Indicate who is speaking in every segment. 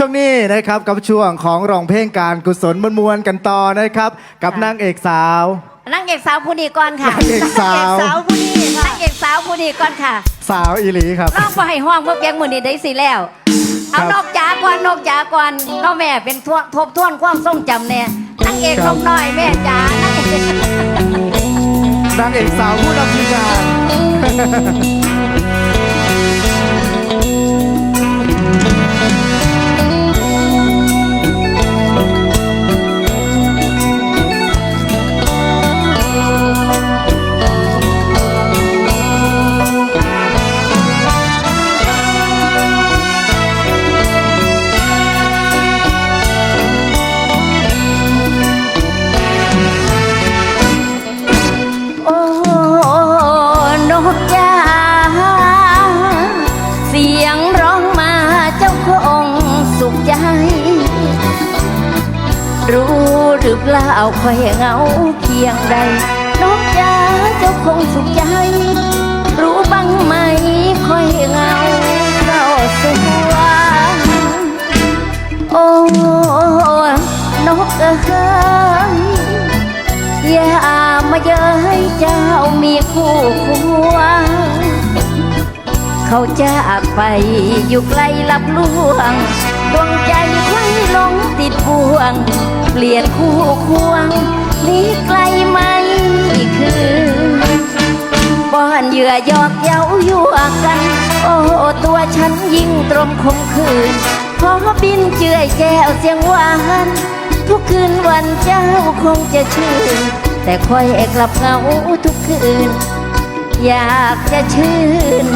Speaker 1: ช่วงนี้นะครับกับช่วงของร้องเพลงการกุศลมวลๆกันต่อนะครับ กับนางเอกสาว
Speaker 2: นางเอกสาวผู้นี้ก่อนค่ะ
Speaker 1: นางเอกสาว
Speaker 2: นางเอกสาวผู้นี้ค่ะนางเอกสาวผู้นี้ก่อนค่ะ
Speaker 1: สาวอีหลีครับ
Speaker 2: น้องไปห้องเมื่อเพียงมือนี้ได้สิแล้วเอา
Speaker 1: ครับ
Speaker 2: นอกจากก่อนนอกจากก่อนน้องแม่เป็นทวทบทวนความทรงจำเนี่ยนางเอก
Speaker 1: ครั
Speaker 2: น
Speaker 1: บ
Speaker 2: กน้อยแม่จ๋านางเอก
Speaker 1: นางเอกสาวผู้นำทีมงาน
Speaker 2: รู้หรือเปล่าคอยเหงาเพียงใดนกจ๋าเจ้าคงสุขใจ รู้บ้างไหมคอยเหงาเราสวงโอ้นกเอ้ยอย่ามาเย้ยเจ้ามีคู่ควงเขาจากไปอยู่ไกลลับลวงดวงใจไว้ลง ดบ่วง เปลี่ยนคู่ควงนี้ไกลไหมคือป้อนเหยื่อยอกเย้ายั่วกัน โอ้ตัวฉันยิ่งตรมคมคืนพอบินเจือยแก้วเสียงหวานทุกคืนวันเจ้าคงจะชื่น แต่คอยกลับเหงาทุกคืน อยากจะชื่น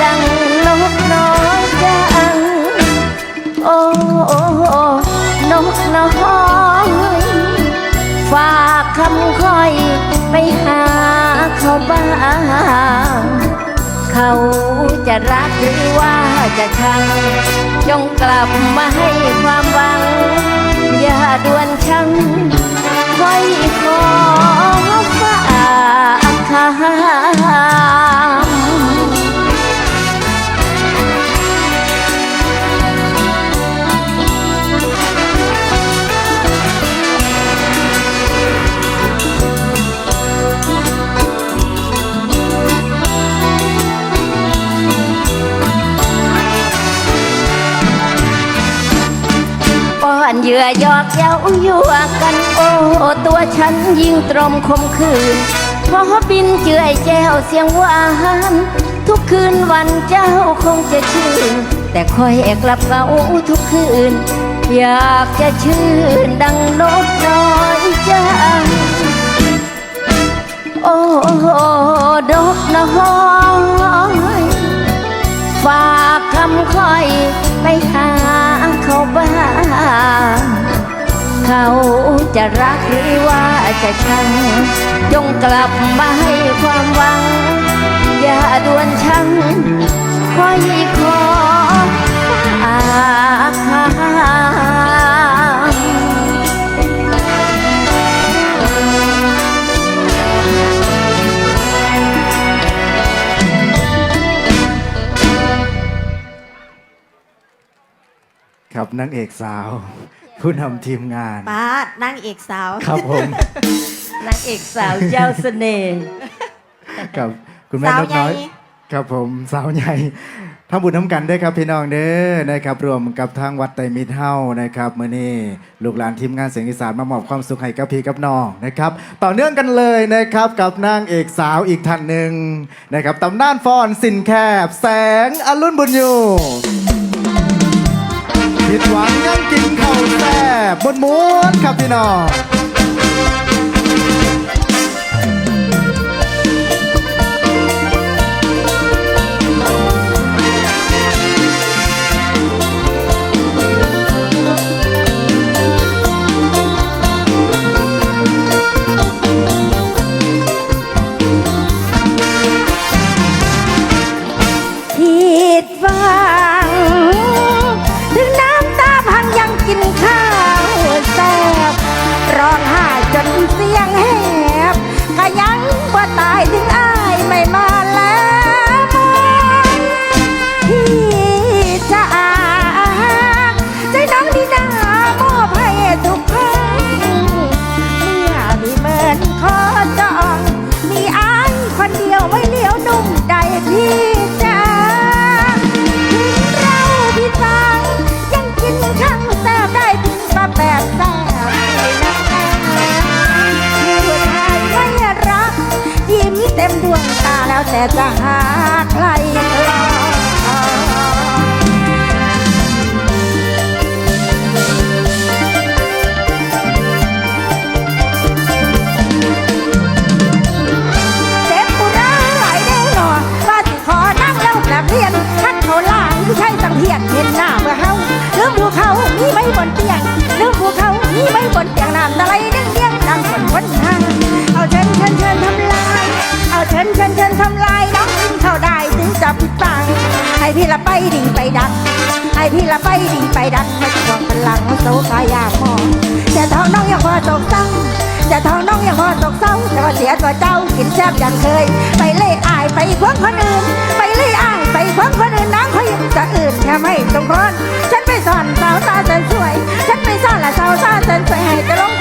Speaker 2: ดังนกน้อยจัง โอ้โอ้ นกน้อยฝากคำคอยไปหาเขาบ้างเขาจะรักหรือว่าจะชัง จงกลับมาให้ความหวัง อย่าด่วนชังคอยขอฝากคำ ยื่อหยอกเย้ายั่วกันโอ้ตัวฉันยิ่งตรมคมคืนพราะบินเจือยแจ้วเสียงหวานทุกคืนวันเจ้าคงจะชื่น แต่คอยแอกลับเหงาทุกคืน อยากจะชื่นดังนกน้อยจังโอ้ดอกน้อยฝากคำคอยไปหา เขาจะรักหรือว่าจะชัง จงกลับมาให้ความหวัง อย่าด่วนชังคอยขอฝาก ค
Speaker 1: รับนางเอกสาว ผู้นำทีมงาน
Speaker 3: ป้านางเอกสาว
Speaker 1: ครับผม
Speaker 2: นางเอกสาวเจ้าเสน่ห์
Speaker 1: กับคุณแม่
Speaker 3: สาวน
Speaker 1: กน้อย
Speaker 3: ใหญ่
Speaker 1: ครับผมสาวใหญ่ทำบุญน้ำกันด้วยครับพี่น้องเด้อนะครับรวมกับทางวัดไตรมิตรเฮ้านะครับมื่อนี้ลูกหลานทีมงานเสียงอีสานมามอบความสุขให้กับพี่กับน้องนะครับต่อเนื่องกันเลยนะครับกับนางเอกสาวอีกท่านหนึ่งนะครับตำนานฟอนสินแคบ แสงอรุณบุญอยู่ ผิดหวังยังกินข้าวแซ่บบนม้วนครับพี่น้อง
Speaker 2: ผิดหวังถึงน้ำตา
Speaker 4: I จะหาใครเรียนคัดเขาล่างใช่ตังเพียงเห็นหน้าเมื่อเฮาเริ่มภูเขามีใบบนเตียงเริ่มภูเขามีใบบนเตียงน้ำตะไลเด้งเด้งดังฝนวนหาเอาเชิญเชิญเชิญทำ เชิญเชิญเชิญทำลายน้องกินเข้าได้ถึงจับตังให้พี่ละไปดิ่งไปดัก ให้พี่ละไปดิ่งไปดักม่ต้องพลังโซกายามองแต่ท้องน้องยังพอตกเศร้าแต่ท้องน้องยังพอตกเศร้าจะเสียตัวเจ้ากินแซ่บอย่างเคย ไปเล่อายไปควงคนอื่น ไปเล่อายไปควงคนอื่นน้งเขายังจะอื่นแค่ไม่สงคนฉันไปสอนสาวตาแสนสวย ฉันไปสอนละสาวตาแสนสวยให้จะลง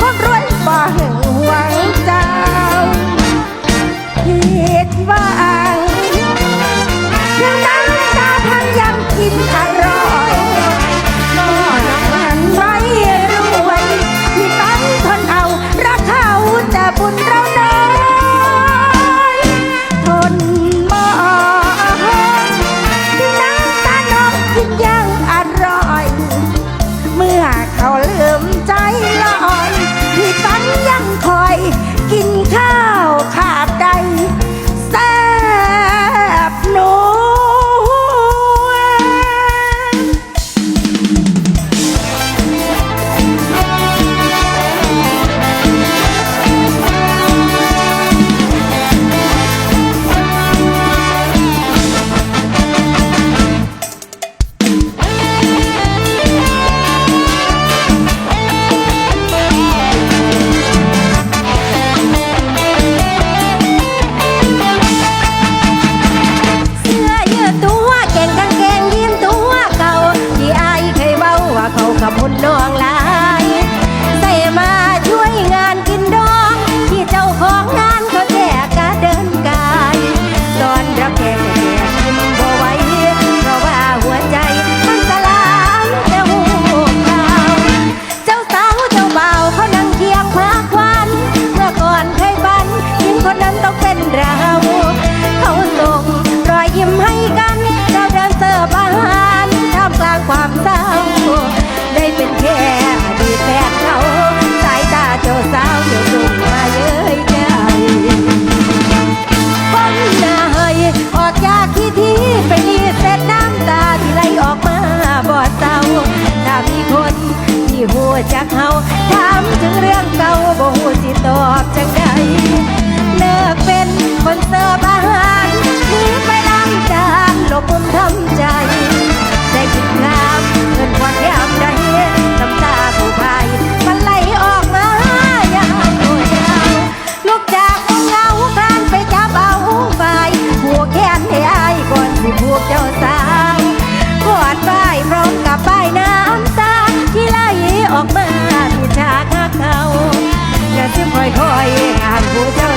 Speaker 4: อยงานผู้เจ้า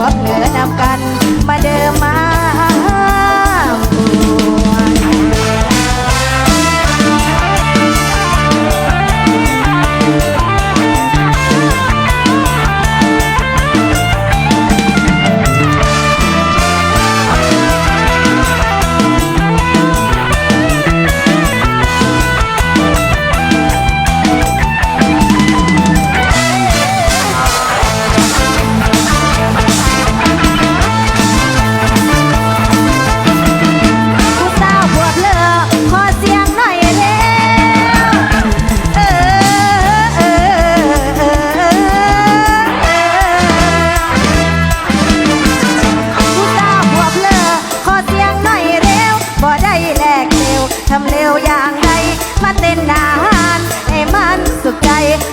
Speaker 4: วกเหนือนำกัน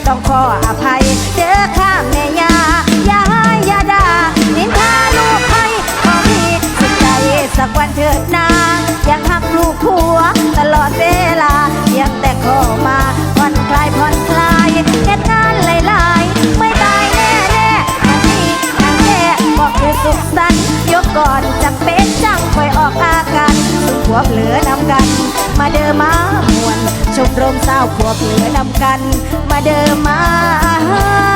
Speaker 4: ต้องขออภัย เด้อข้าแม่ยาอย่าให้อย่าด่านินทาลูกให้ขอมีสุขใจสักวันเถิดนางยังหักลูกผัว ตลอดเวลายังแต่ขอมาผ่อนคลายผ่อนคลายเหตุงานหลายๆ ไม่ตายแน่แน่อันนี้ทางแค่บอกคือสุขสันต์ยกก่อนจากเป็ดจังคอยออกอาการสุขขวเหลือนำกัน มาเดิมมามวนชมรมสาวขวบเหลือนำกัน มาเดิมมา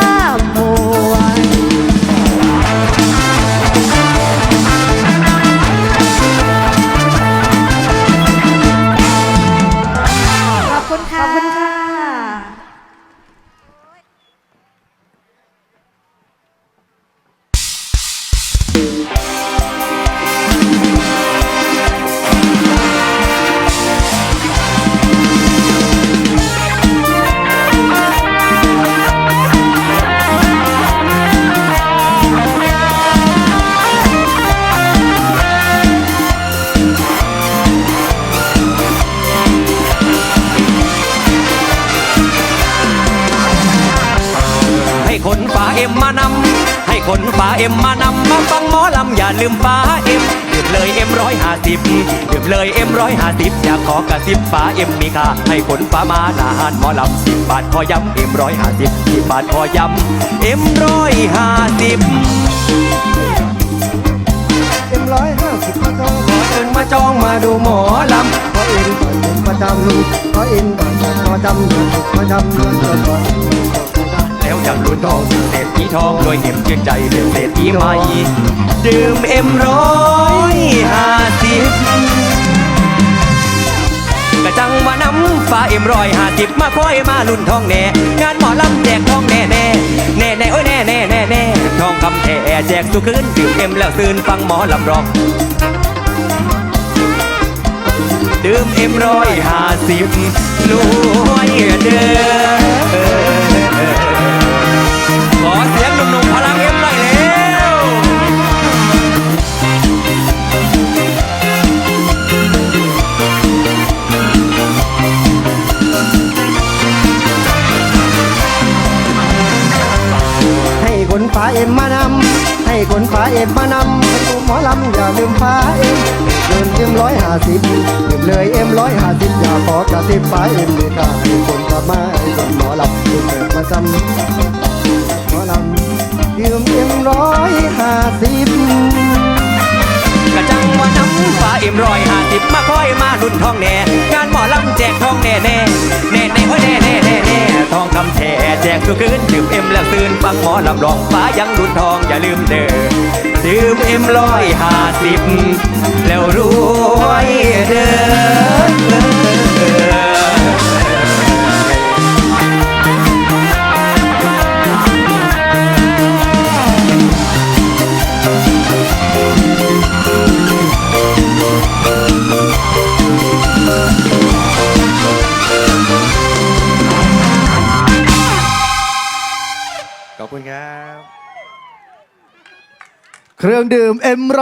Speaker 4: ำ
Speaker 5: ให้คนฝ่าเอ็มมานำมาฟังหมอลำอย่าลืมฝ่าเอ็มดื่มเลยเอ็มร้อยห้าสิบดื่มเลยเอ็มร้อยห้าสิบอยากขอกระซิบฝ่าเอ็มมีค่าให้คนฝ่ามาหนาหานหมอลำสิบบาทขอย้ำเอ็มร้อยห้าสิบสิบบาทขอย้ำเอ็มร้อยห้าสิบ
Speaker 6: เอ็มร้อยห้าสิบมาจอง
Speaker 5: ขอเชิญมาจองมาดูหมอลำ
Speaker 6: ขอเอ็นก่อนผมประจำลุงขอเอ็นก่อนประจำลุงประจำลุงก่อนก่อน
Speaker 5: แล้วยังรุ่นทองเศรษฐีทองรวยเห็มชื่นใจเป็นเศรษฐีใหม่ดื่มเอ็มร้อยห้าสิบกระจังว่าน้ำฟ้าเอ็มร้อยห้าสิบมาคอยมาลุ่นทองแน่ งานหมอลำแจกทองแน่แน่แน่แน่โอ้ยแน่แน่แน่แน่ทองคำแท้แจกสุขคืนดื่มเอ็มแล้วซืนฟังหมอลำร้องดื่มเอ็มร้อยห้าสิบรวยเด้อขอเสียงห นุ่มพลังเอ็มหน่อยเร็ว
Speaker 6: ให้คนฟ้าเอ็มมานำให้คนฟ้าเอ็มมานำให้ดูหมอลำอย่าลืมฟ้าเอ็มเดินเอ็มร้อยห้าสิบเก็บเลยเอ็มร้อยห้าสิบอย่าขอกระติบฟ้าเอ็มเลยค่ะให้คนกลับมาให้คนหมอลำให้เกิดมาซ้ำหมอลำ ยืมเอ็มร้อยห้าสิบ
Speaker 5: กระจังว่าน้ำฟ้าเอ็มร้อยห้าสิบมาคอยมาดุนทองแน่งานหมอลำแจกทองแน่แน่แน่แน่โอ้ยแน่แน่แน่แน่ทองคำแท้แจกทุกคืนดื่มเอ็มแล้วตื่นฟังหมอลำร้องฟ้ายังดุนทองอย่าลืมเด้อดื่มเอ็มร้อยห้าสิบแล้วรวยเด้อ รับ
Speaker 1: เครื่องดื่มเอ็มร